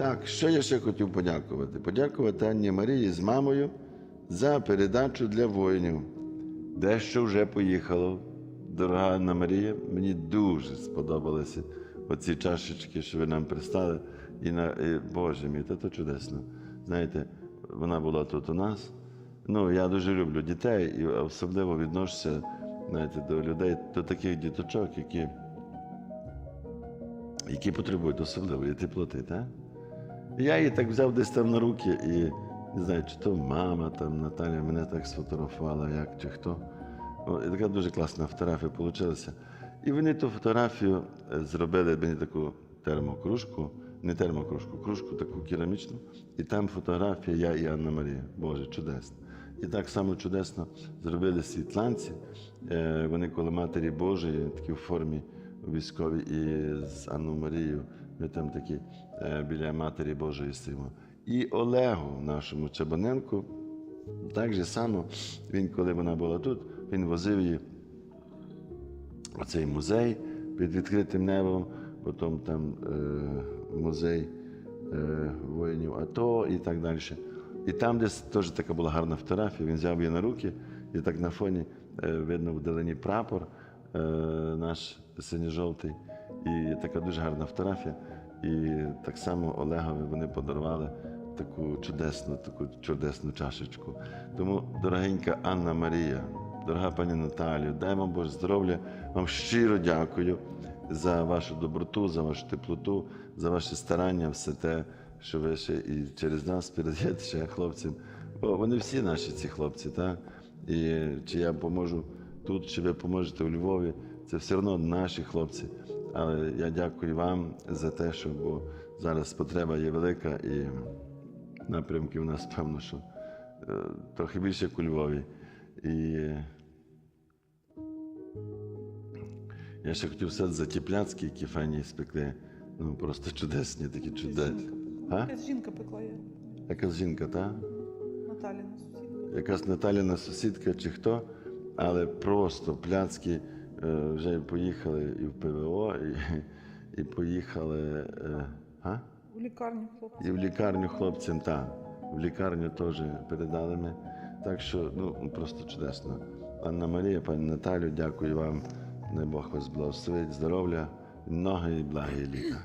Так, що я ще хотів подякувати? Подякувати Анні Марії з мамою за передачу для воїнів. Дещо вже поїхало. Дорога Анна Марія, мені дуже сподобалися оці чашечки, що ви нам пристали. І на і, Боже мій, та то чудесно. Знаєте, вона була тут у нас. Ну, я дуже люблю дітей і особливо відношуся знаєте, до людей, до таких діточок, які, які потребують особливої теплоти. Так? Я її так взяв десь там на руки і не знаю, чи то мама там Наталя мене так сфотографувала, як чи хто. І така дуже класна фотографія вийшла. І вони ту фотографію е, зробили мені таку термокружку, не термокружку, кружку таку керамічну. І там фотографія я і Анна Марія. Боже, чудесно. І так само чудесно зробили світланці. Е, Вони коло Матері Божої, такі в формі військові, і з Анною Марією. Ми там такі е, біля Матері Божої стоїмо. І Олегу, нашому Чабаненку, так же само, він, коли вона була тут, він возив її в цей музей під відкритим небом, потім там е, музей е, воїнів АТО і так далі. І там, десь теж така була гарна фотографія, він взяв її на руки, і так на фоні е, видно вдалині прапор е, наш синьо-жовтий. І така дуже гарна фотографія. І так само Олегові вони подарували таку чудесну, таку чудесну чашечку. Тому, дорогенька Анна Марія, дорога пані Наталію, дай вам Боже здоров'я. Вам щиро дякую за вашу доброту, за вашу теплоту, за ваші старання, все те, що ви ще і через нас передаєте ще хлопцям. Бо вони всі наші ці хлопці, так? І чи я поможу тут, чи ви поможете у Львові, це все одно наші хлопці. Але я дякую вам за те, що бо зараз потреба є велика і напрямки у нас, певно, що е, трохи більше як у Львові. І я ще хотів сказати за ті пляцки, які фані спекли. Ну, просто чудесні, такі чудесні. Якась жінка пекла я. Якась жінка, так? Наталіна сусідка. якась Наталіна сусідка чи хто, але просто пляцки вже поїхали і в ПВО, і, і поїхали е, а? в лікарню хлопці. і в лікарню хлопцям, так, в лікарню теж передали ми. Так що ну, просто чудесно. Анна Марія, пані Наталю, дякую вам. Не Бог вас благословить, здоров'я, ноги і благі літа.